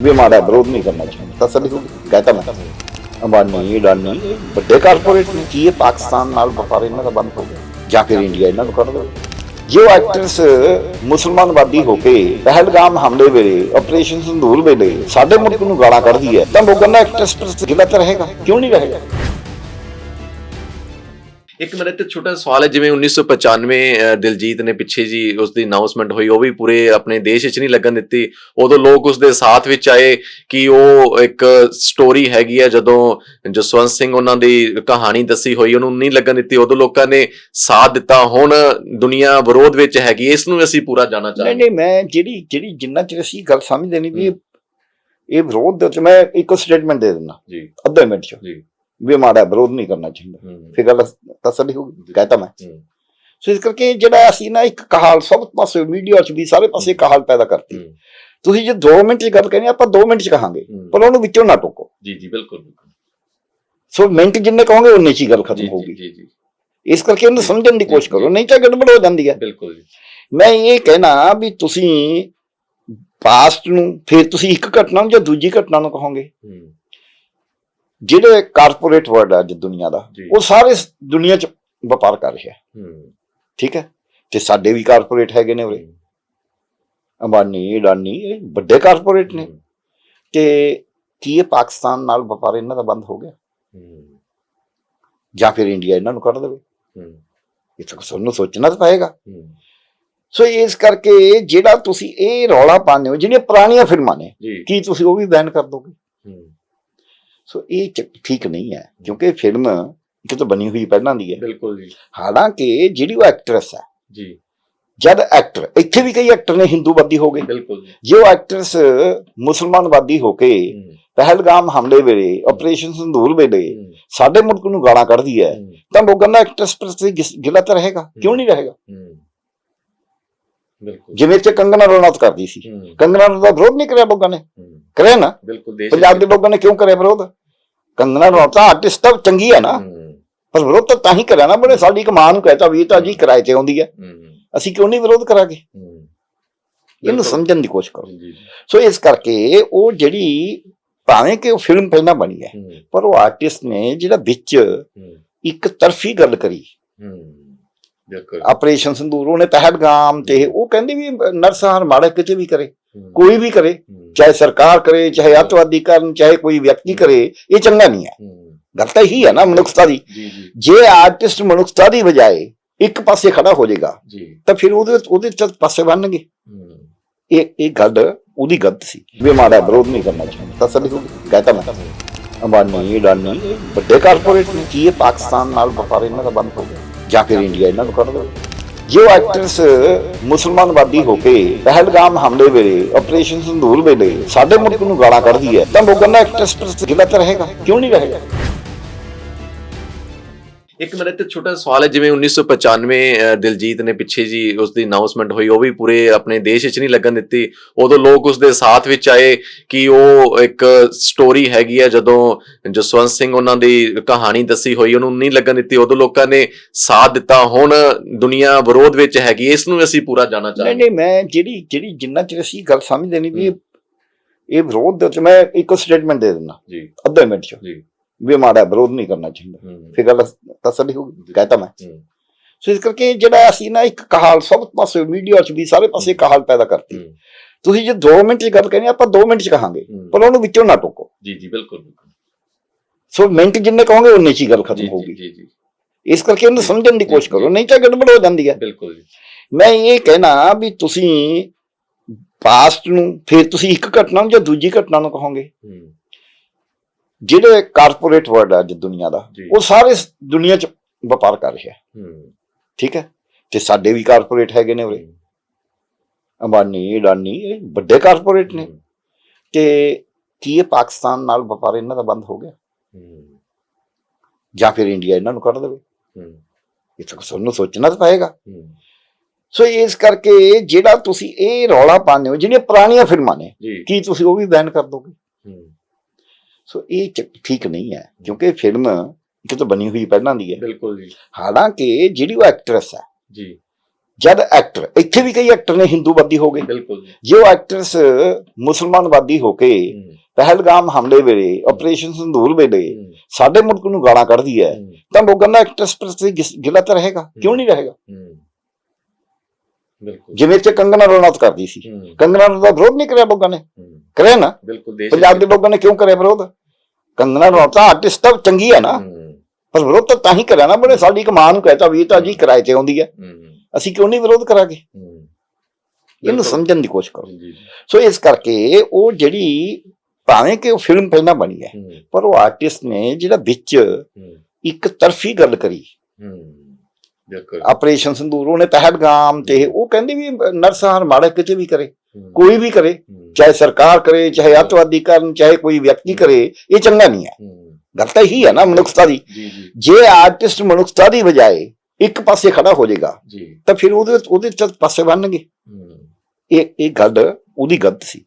ਵੀ ਹਮਾਰਾ ਵਿਰੋਧ ਨਹੀਂ ਕਰਨਾ ਚਾਹੀਦਾ। ਤਸੱਲੀ ਹੋ ਗਈ ਕਹਤਾ ਮੈਂ। ਅੰਬਾਨੀ ਅਡਾਨੀ ਵੱਡੇ ਕਾਰਪੋਰੇਟ ਨੇ ਕੀ ਇਹ ਪਾਕਿਸਤਾਨ ਨਾਲ ਵਪਾਰ ਇਹਨਾਂ ਦਾ ਬੰਦ ਹੋ ਗਿਆ? ਜਾਂ ਫਿਰ ਇੰਡੀਆ ਇਹਨਾਂ ਨੂੰ ਕਰ ਦੋ ਜੋ ਐਕਟਰਸ ਮੁਸਲਮਾਨਵਾਦੀ ਹੋ ਕੇ ਪਹਿਲਗਾਮ ਹਮਲੇ ਵੇਲੇ ਆਪਰੇਸ਼ਨ ਸੰਦੂਰ ਵੇਲੇ ਸਾਡੇ ਮੁਲਕ ਨੂੰ ਗਾਲਾਂ ਕੱਢਦੀ ਹੈ ਤਾਂ ਲੋਕਾਂ ਦਾ ਐਕਟਰਸ ਗਿਲਾ ਤਾਂ ਰਹੇਗਾ। ਕਿਉਂ ਨਹੀਂ ਰਹੇਗਾ? ਇੱਕ ਮੇਰੇ ਤੇ ਛੋਟਾ ਸਵਾਲ ਹੈ ਜਿਵੇਂ 1995 ਅਹ, ਦਿਲਜੀਤ ਨੇ ਪਿੱਛੇ ਜੀ ਉਸ ਦੀ ਅਨਾਉਂਸਮੈਂਟ ਹੋਈ ਉਹ ਵੀ ਪੂਰੇ ਆਪਣੇ ਦੇਸ਼ ਵਿੱਚ ਨਹੀਂ ਲੱਗਣ ਦਿੱਤੀ। ਉਦੋਂ ਲੋਕ ਉਸ ਦੇ ਸਾਥ ਵਿੱਚ ਆਏ ਕਿ ਉਹ ਇੱਕ ਸਟੋਰੀ ਹੈਗੀ ਹੈ ਜਦੋਂ ਜਸਵੰਤ ਸਿੰਘ ਉਹਨਾਂ ਦੀ ਕਹਾਣੀ ਦੱਸੀ ਹੋਈ ਉਹਨੂੰ ਨਹੀਂ ਲੱਗਣ ਦਿੱਤੀ। ਉਦੋਂ ਲੋਕਾਂ ਨੇ ਸਾਥ ਦਿੱਤਾ। ਹੁਣ ਦੁਨੀਆ ਵਿਰੋਧ ਵਿੱਚ ਹੈਗੀ ਇਸ ਨੂੰ ਅਸੀਂ ਪੂਰਾ ਜਾਣਾ ਨਹੀਂ ਚਾਹਾਂਗੇ। ਨਹੀਂ ਮੈਂ ਜਿਹੜੀ ਜਿਹੜੀ ਜਿੰਨਾ ਚਿਰ ਅਸੀਂ ਗੱਲ ਸਮਝਦੇ ਨਹੀਂ ਵੀ ਇਹ- ਵਿਰੋਧ ਦੇ ਵਿੱਚ ਮੈਂ ਇੱਕ ਸਟੇਟਮੈਂਟ ਦੇ ਦਿੰਦਾ। ਜੀ। ਅੱਧੇ ਮਿੰਟ ਚ। ਜੀ। ਵੀ ਹਮਾਰਾ ਵਿਰੋਧ ਨਹੀਂ ਕਰਨਾ ਚਾਹੀਦਾ। ਫਿਰ ਗੱਲ ਤਸੱਲੀ ਹੋ ਗਈ ਕਹਤਾ ਮੈਂ। ਸੋ ਇਸ ਕਰਕੇ ਜਿਹੜਾ ਅਸੀਂ ਨਾ ਇੱਕ ਕਹਾਲ ਸਭ ਪਾਸੇ ਮੀਡੀਆ 'ਚ ਵੀ ਸਾਰੇ ਪਾਸੇ ਕਹਾਲ ਪੈਦਾ ਕਰਤੀ। ਤੁਸੀਂ ਜੇ 2 ਮਿੰਟ 'ਚ ਗੱਲ ਕਰਨੀ ਆਪਾਂ 2 ਮਿੰਟ 'ਚ ਕਹਾਂਗੇ। ਪਰ ਉਹਨੂੰ ਵਿੱਚੋਂ ਨਾ ਟੋਕੋ। ਜੀ ਜੀ ਬਿਲਕੁਲ ਸੋ ਮਿੰਟ ਜਿੰਨੇ ਕਹੋਗੇ ਉਨੇ 'ਚ ਹੀ ਗੱਲ ਖਤਮ ਹੋਊਗੀ। ਜੀ ਜੀ। ਇਸ ਕਰਕੇ ਉਹਨੂੰ ਸਮਝਣ ਦੀ ਕੋਸ਼ਿਸ਼ ਕਰੋ ਨਹੀਂ ਤਾਂ ਗੜਬੜ ਹੋ ਜਾਂਦੀ ਹੈ। ਬਿਲਕੁਲ ਜੀ। ਮੈਂ ਇਹ ਕਹਿਣਾ ਵੀ ਤੁਸੀਂ ਪਾਸਟ ਨੂੰ ਫਿਰ ਤੁਸੀਂ ਇੱਕ ਘਟਨਾ ਨੂੰ ਜਾਂ ਦੂਜੀ ਘਟਨਾ ਨੂੰ ਕਹੋਗੇ। ਜਿਹੜੇ ਕਾਰਪੋਰੇਟ ਵਰਲਡ ਹੈ ਅੱਜ ਦੁਨੀਆ ਦਾ। ਉਹ ਸਾਰੇ ਦੁਨੀਆ 'ਚ ਵਪਾਰ ਕਰ ਰਿਹਾ। ਹੈ। ਠੀਕ ਹੈ? ਤੇ ਸਾਡੇ ਵੀ ਕਾਰਪੋਰੇਟ ਹੈਗੇ ਨੇ ਉਰੇ। ਅੰਬਾਨੀ ਅਡਾਨੀ ਵੱਡੇ ਕਾਰਪੋਰੇਟ ਨੇ। ਤੇ ਕੀ ਇਹ ਪਾਕਿਸਤਾਨ ਨਾਲ ਵਪਾਰ ਇਹਨਾਂ ਦਾ ਬੰਦ ਹੋ ਗਿਆ? ਜਾਂ ਫਿਰ ਇੰਡੀਆ ਇਹਨਾਂ ਨੂੰ ਕੱਢ ਦੇਵੇ? ਇਹ ਤਾਂ ਸਾਨੂੰ ਸੋਚਣਾ ਤਾਂ ਪਏਗਾ। ਸੋ ਇਸ ਕਰਕੇ ਜਿਹੜਾ ਤੁਸੀਂ ਇਹ ਰੌਲਾ ਪਾਉਂਦੇ ਹੋ ਜਿਹੜੀਆਂ ਪੁਰਾਣੀਆਂ ਫਿਲਮਾਂ ਨੇ ਕੀ ਤੁਸੀਂ ਉਹ ਵੀ ਬੈਨ ਕਰ ਦੋਗੇ? ਸੋ ਇਹ ਠੀਕ ਨਹੀਂ ਹੈ ਕਿਉਂਕਿ ਫਿਲਮ ਇੱਕ ਤਾਂ ਬਣੀ ਹੋਈ ਪਹਿਲਾਂ ਦੀ ਹੈ। ਬਿਲਕੁਲ ਜੀ। ਹਾਲਾਂਕਿ ਜਿਹੜੀ ਉਹ ਐਕਟਰੈਸ ਹੈ ਜੀ। ਜਦ ਐਕਟਰ ਇੱਥੇ ਵੀ ਕਈ ਐਕਟਰ ਨੇ ਹਿੰਦੂਵਾਦੀ ਹੋ ਗਏ। ਬਿਲਕੁਲ ਜੀ। ਜੇ ਉਹ ਐਕਟਰਸ ਮੁਸਲਮਾਨਵਾਦੀ ਹੋ ਕੇ ਪਹਿਲਗਾਮ ਹਮਲੇ ਵੇਲੇ ਆਪਰੇਸ਼ਨ ਸੰਦੂਰ ਵੇਲੇ ਸਾਡੇ ਮੁਲਕ ਨੂੰ ਗਾਲਾਂ ਕੱਢਦੀ ਹੈ ਤਾਂ ਲੋਕਾਂ ਦਾ ਐਕਟਰਸ ਪ੍ਰਤੀ ਗਿਲਾ ਤਾਂ ਰਹੇਗਾ ਕਿਉਂ ਨਹੀਂ ਰਹੇਗਾ? ਬਿਲਕੁਲ। ਜਿਵੇਂ ਕਿ ਕੰਗਨਾ ਰਣੌਤ ਕਰਦੀ ਸੀ। ਕੰਗਨਾ ਰਣੌਤ ਦਾ ਵਿਰੋਧ ਨਹੀਂ ਕਰਿਆ ਲੋਕਾਂ ਨੇ। ਹੂੰ, ਕਰਿਆ ਨਾ। ਬਿਲਕੁਲ ਦੇਸ਼ ਪੰਜਾਬ ਦੇ ਲੋਕਾਂ ਨੇ ਕਿਉਂ ਕਰਿਆ ਵਿਰੋਧ? ਕੰਗਨਾ ਰਣੌਤ ਤਾਂ ਆਰਟਿਸਟ ਤਾਂ ਚੰਗੀ ਹੈ ਨਾ। ਪਰ ਵਿਰੋਧ ਤਾਂ ਤਾਂ ਹੀ ਕਰਿਆ ਨਾ ਬਣੇ ਸਾਡੀ ਮਾਂ ਨੂੰ ਕਹਿਤਾ ਵੀ ਇਹ ਤਾਂ ਜੀ ਕਿਰਾਏ ਤੇ ਆਉਂਦੀ ਹੈ। ਅਸੀਂ ਕਿਉਂ ਨਹੀਂ ਵਿਰੋਧ ਕਰਾਂਗੇ? ਇਹਨੂੰ। ਸਮਝਣ ਦੀ ਕੋਸ਼ਿਸ਼ ਕਰੋ। ਸੋ ਇਸ ਕਰਕੇ ਉਹ ਜਿਹੜੀ ਭਾਵੇਂ ਕਿ ਉਹ ਫਿਲਮ ਪਹਿਲਾਂ ਬਣੀ ਹੈ ਪਰ ਉਹ ਆਰਟਿਸਟ ਨੇ ਜਿਹੜਾ ਵਿੱਚ ਇੱਕ ਤਰਫੀ ਗੱਲ ਕਰੀ। ਬਿਲਕੁਲ। ਆਪਰੇਸ਼ਨ ਸੰਦੂਰ ਉਹਨੇ ਪਹਿਲਗਾਮ ਤੇ ਉਹ ਕਹਿੰਦੇ ਵੀ ਨਰਸਹਾਰ ਮਾੜਾ ਕਿਤੇ ਵੀ ਕਰੇ। ਕੋਈ ਵੀ ਕਰੇ ਚਾਹੇ ਸਰਕਾਰ ਕਰੇ ਚਾਹੇ ਅੱਤਵਾਦੀ ਕਰਨ ਚਾਹੇ ਕੋਈ ਵਿਅਕਤੀ ਕਰੇ ਇਹ ਚੰਗਾ ਨਹੀਂ ਹੈ। ਹੂੰ, ਗੱਲ ਤਾਂ ਇਹੀ ਹੈ ਨਾ ਮਨੁੱਖਤਾ ਦੀ। ਜੀ ਆਰਟਿਸਟ ਮਨੁੱਖਤਾ ਦੀ ਬਜਾਏ ਇੱਕ ਪਾਸੇ ਖੜਾ ਹੋ ਜਾਏਗਾ ਤਾਂ ਫਿਰ ਉਹਦੇ ਉਹਦੇ ਚ ਪਾਸੇ ਬਣਨਗੇ। ਇਹ ਇਹ ਗੱਲ ਉਹਦੀ ਗਲਤ ਸੀ। ਵੀ ਹਮਾਰਾ ਵਿਰੋਧ ਨਹੀਂ ਕਰਨਾ ਚਾਹੀਦਾ। ਤਸੱਲੀ ਹੋ ਗਈ ਕਹਤਾ ਮੈਂ। ਅੰਬਾਨੀ ਇਹ ਵੱਡੇ ਕਾਰਪੋਰੇਟ ਨੇ ਕੀ ਇਹ ਪਾਕਿਸਤਾਨ ਨਾਲ ਵਪਾਰ ਇਹਨਾਂ ਦਾ ਬੰਦ ਹੋ ਗਿਆ? ਜਾਂ ਫਿਰ ਇੰਡੀਆ ਇਹਨਾਂ ਨੂੰ ਕਰ ਦੋ ਜੋ ਐਕਟਰਸ ਮੁਸਲਮਾਨਵਾਦੀ ਹੋ ਕੇ ਪਹਿਲਗਾਮ ਹਮਲੇ ਵੇਲੇ ਆਪਰੇਸ਼ਨ ਸੰਦੂਰ ਵੇਲੇ, ਸਾਡੇ ਮੁਲਕ ਨੂੰ ਗਾਲਾਂ ਕੱਢਦੀ ਹੈ, ਤਾਂ ਲੋਕਾਂ ਦਾ ਐਕਟਰਸ ਪਰ ਤਾਂ ਰਹੇਗਾ, ਕਿਉਂ ਨਹੀਂ ਰਹੇਗਾ? ਇੱਕ ਮੇਰੇ ਤੇ ਛੋਟਾ ਸਵਾਲ ਹੈ ਜਿਵੇਂ 1995 ਅਹ, ਦਿਲਜੀਤ ਨੇ ਪਿੱਛੇ ਜੀ ਉਸ ਦੀ ਅਨਾਉਂਸਮੈਂਟ ਹੋਈ ਉਹ ਵੀ ਪੂਰੇ ਆਪਣੇ ਦੇਸ਼ ਵਿੱਚ ਨਹੀਂ ਲੱਗਣ ਦਿੱਤੀ। ਉਦੋਂ ਲੋਕ ਉਸ ਦੇ ਸਾਥ ਵਿੱਚ ਆਏ ਕਿ ਉਹ ਇੱਕ ਸਟੋਰੀ ਹੈਗੀ ਹੈ ਜਦੋਂ ਜਸਵੰਤ ਸਿੰਘ ਉਹਨਾਂ ਦੀ ਕਹਾਣੀ ਦੱਸੀ ਹੋਈ ਉਹਨੂੰ ਨਹੀਂ ਲੱਗਣ ਦਿੱਤੀ। ਉਦੋਂ ਲੋਕਾਂ ਨੇ ਸਾਥ ਦਿੱਤਾ। ਹੁਣ ਦੁਨੀਆ ਵਿਰੋਧ ਵਿੱਚ ਹੈਗੀ ਇਸ ਨੂੰ ਅਸੀਂ ਪੂਰਾ ਜਾਣਾ ਨਹੀਂ ਚਾਹਾਂਗੇ। ਨਹੀਂ ਮੈਂ ਜਿਹੜੀ ਜਿਹੜੀ ਜਿੰਨਾ ਚਿਰ ਅਸੀਂ ਗੱਲ ਸਮਝਦੇ ਨਹੀਂ ਵੀ ਇਹ ਵਿਰੋਧ ਦੇ ਵਿੱਚ ਮੈਂ ਇੱਕ ਸਟੇਟਮੈਂਟ ਦੇ ਦਿੰਦਾ। ਜੀ। ਅੱਧੇ ਮਿੰਟ ਚ। ਜੀ। ਵੀ ਹਮਾਰਾ ਵਿਰੋਧ ਨਹੀਂ ਕਰਨਾ ਚਾਹੀਦਾ। ਫਿਰ ਗੱਲ ਤਸੱਲੀ ਹੋ ਗਈ ਕਹਤਾ ਮੈਂ। ਸੋ ਇਸ ਕਰਕੇ ਜਿਹੜਾ ਅਸੀਂ ਨਾ ਇੱਕ ਕਹਾਲ ਸਭ ਪਾਸੇ ਮੀਡੀਆ 'ਚ ਵੀ ਸਾਰੇ ਪਾਸੇ ਕਹਾਲ ਪੈਦਾ ਕਰਤੀ। ਤੁਸੀਂ ਜੇ 2 ਮਿੰਟ 'ਚ ਗੱਲ ਕਰਨੀ ਆਪਾਂ 2 ਮਿੰਟ 'ਚ ਕਹਾਂਗੇ ਪਰ ਉਹਨੂੰ ਵਿੱਚੋਂ ਨਾ ਟੋਕੋ। ਜੀ ਜੀ ਬਿਲਕੁਲ ਸੋ ਮਿੰਟ ਜਿੰਨੇ ਕਹੋਗੇ ਉਨੇ 'ਚ ਹੀ ਗੱਲ ਖਤਮ ਹੋਊਗੀ। ਜੀ ਜੀ। ਇਸ ਕਰਕੇ ਉਹਨੂੰ ਸਮਝਣ ਦੀ ਕੋਸ਼ਿਸ਼ ਕਰੋ ਨਹੀਂ ਤਾਂ ਗੜਬੜ ਹੋ ਜਾਂਦੀ ਹੈ। ਬਿਲਕੁਲ ਜੀ। ਮੈਂ ਇਹ ਕਹਿਣਾ ਵੀ ਤੁਸੀਂ ਪਾਸਟ ਨੂੰ ਫਿਰ ਤੁਸੀਂ ਇੱਕ ਘਟਨਾ ਨੂੰ ਜਾਂ ਦੂਜੀ ਘਟਨਾ ਨੂੰ ਕਹੋਗੇ। ਜਿਹੜੇ ਕਾਰਪੋਰੇਟ ਵਰਲਡ ਹੈ ਅੱਜ ਦੁਨੀਆ ਦਾ। ਉਹ ਸਾਰੇ ਦੁਨੀਆ 'ਚ ਵਪਾਰ ਕਰ ਰਿਹਾ। ਹੈ। ਠੀਕ ਹੈ? ਤੇ ਸਾਡੇ ਵੀ ਕਾਰਪੋਰੇਟ ਹੈਗੇ ਨੇ ਉਰੇ। ਅੰਬਾਨੀ ਅਡਾਨੀ ਵੱਡੇ ਕਾਰਪੋਰੇਟ ਨੇ। ਤੇ ਕੀ ਇਹ ਪਾਕਿਸਤਾਨ ਨਾਲ ਵਪਾਰ ਇਹਨਾਂ ਦਾ ਬੰਦ ਹੋ ਗਿਆ? ਜਾਂ ਫਿਰ ਇੰਡੀਆ ਇਹਨਾਂ ਨੂੰ ਕੱਢ ਦੇਵੇ? ਇਹ ਤਾਂ ਸਾਨੂੰ ਸੋਚਣਾ ਤਾਂ ਪਏਗਾ। ਸੋ ਇਸ ਕਰਕੇ ਜਿਹੜਾ ਤੁਸੀਂ ਇਹ ਰੌਲਾ ਪਾਉਂਦੇ ਹੋ ਜਿਹੜੀਆਂ ਪੁਰਾਣੀਆਂ ਫਿਲਮਾਂ ਨੇ ਕੀ ਤੁਸੀਂ ਉਹ ਵੀ ਬੈਨ ਕਰ ਦੋਗੇ? ਸੋ ਇਹ ਠੀਕ ਨਹੀਂ ਹੈ ਕਿਉਂਕਿ ਫਿਲਮ ਇੱਕ ਤਾਂ ਬਣੀ ਹੋਈ ਪਹਿਲਾਂ ਦੀ ਹੈ। ਬਿਲਕੁਲ ਜੀ। ਹਾਲਾਂਕਿ ਜਿਹੜੀ ਉਹ ਐਕਟਰੈਸ ਹੈ ਜੀ। ਜਦ ਐਕਟਰ ਇੱਥੇ ਵੀ ਕਈ ਐਕਟਰ ਨੇ ਹਿੰਦੂਵਾਦੀ ਹੋ ਗਏ। ਬਿਲਕੁਲ ਜੀ। ਜੇ ਉਹ ਐਕਟਰਸ ਮੁਸਲਮਾਨਵਾਦੀ ਹੋ ਕੇ ਪਹਿਲਗਾਮ ਹਮਲੇ ਵੇਲੇ ਆਪਰੇਸ਼ਨ ਸੰਦੂਰ ਵੇਲੇ ਸਾਡੇ ਮੁਲਕ ਨੂੰ ਗਾਲਾਂ ਕੱਢਦੀ ਹੈ ਤਾਂ ਲੋਕਾਂ ਦਾ ਐਕਟਰਸ ਪ੍ਰਤੀ ਗਿਲਾ ਤਾਂ ਰਹੇਗਾ ਕਿਉਂ ਨਹੀਂ ਰਹੇਗਾ। ਬਿਲਕੁਲ। ਜਿਵੇਂ ਕਿ ਕੰਗਨਾ ਰਣੌਤ ਕਰਦੀ ਸੀ। ਕੰਗਨਾ ਰਣੌਤ ਦਾ ਵਿਰੋਧ ਨਹੀਂ ਕਰਿਆ ਲੋਕਾਂ ਨੇ। ਹੂੰ, ਕਰਿਆ ਨਾ। ਬਿਲਕੁਲ ਦੇਸ਼ ਪੰਜਾਬ ਦੇ ਲੋਕਾਂ ਨੇ ਕਿਉਂ ਕਰਿਆ ਵਿਰੋਧ? ਕੰਗਨਾ ਰਣੌਤ ਤਾਂ ਆਰਟਿਸਟ ਤਾਂ ਚੰਗੀ ਹੈ ਨਾ। ਪਰ ਵਿਰੋਧ ਤਾਂ ਤਾਂ ਹੀ ਕਰਿਆ ਨਾ ਬਣੇ ਸਾਡੀ ਮਾਂ ਨੂੰ ਕਹਿਤਾ ਵੀ ਇਹ ਤਾਂ ਜੀ ਕਿਰਾਏ ਤੇ ਆਉਂਦੀ ਹੈ। ਅਸੀਂ ਕਿਉਂ ਨਹੀਂ ਵਿਰੋਧ ਕਰਾਂਗੇ। ਇਹਨੂੰ। ਸਮਝਣ ਦੀ ਕੋਸ਼ਿਸ਼ ਕਰੋ। ਸੋ ਇਸ ਕਰਕੇ ਉਹ ਜਿਹੜੀ ਭਾਵੇਂ ਕਿ ਉਹ ਫਿਲਮ ਪਹਿਲਾਂ ਬਣੀ ਹੈ ਪਰ ਉਹ ਆਰਟਿਸਟ ਨੇ ਜਿਹੜਾ ਵਿੱਚ ਇੱਕ ਤਰਫੀ ਗੱਲ ਕਰੀ। ਬਿਲਕੁਲ। ਆਪਰੇਸ਼ਨ ਸੰਦੂਰ ਉਹਨੇ ਪਹਿਲਗਾਮ ਤੇ ਉਹ ਕਹਿੰਦੇ ਵੀ ਨਰਸਹਾਰ ਮਾੜਾ ਕਿਤੇ ਵੀ ਕਰੇ। ਕੋਈ ਵੀ ਕਰੇ ਚਾਹੇ ਸਰਕਾਰ ਕਰੇ ਚਾਹੇ ਅੱਤਵਾਦੀ ਕਰਨ ਚਾਹੇ ਕੋਈ ਵਿਅਕਤੀ ਕਰੇ ਇਹ ਚੰਗਾ ਨਹੀਂ ਹੈ। ਹੂੰ, ਗੱਲ ਤਾਂ ਇਹੀ ਹੈ ਨਾ ਮਨੁੱਖਤਾ ਦੀ। ਜੀ ਆਰਟਿਸਟ ਮਨੁੱਖਤਾ ਦੀ ਬਜਾਏ ਇੱਕ ਪਾਸੇ ਖੜਾ ਹੋ ਜਾਏਗਾ ਜੀ। ਤਾਂ ਫਿਰ ਉਹਦੇ ਉਹਦੇ ਚ ਪਾਸੇ ਬਣਨਗੇ। ਇਹ ਇਹ ਗੱਲ ਉਹਦੀ ਗਲਤ ਸੀ।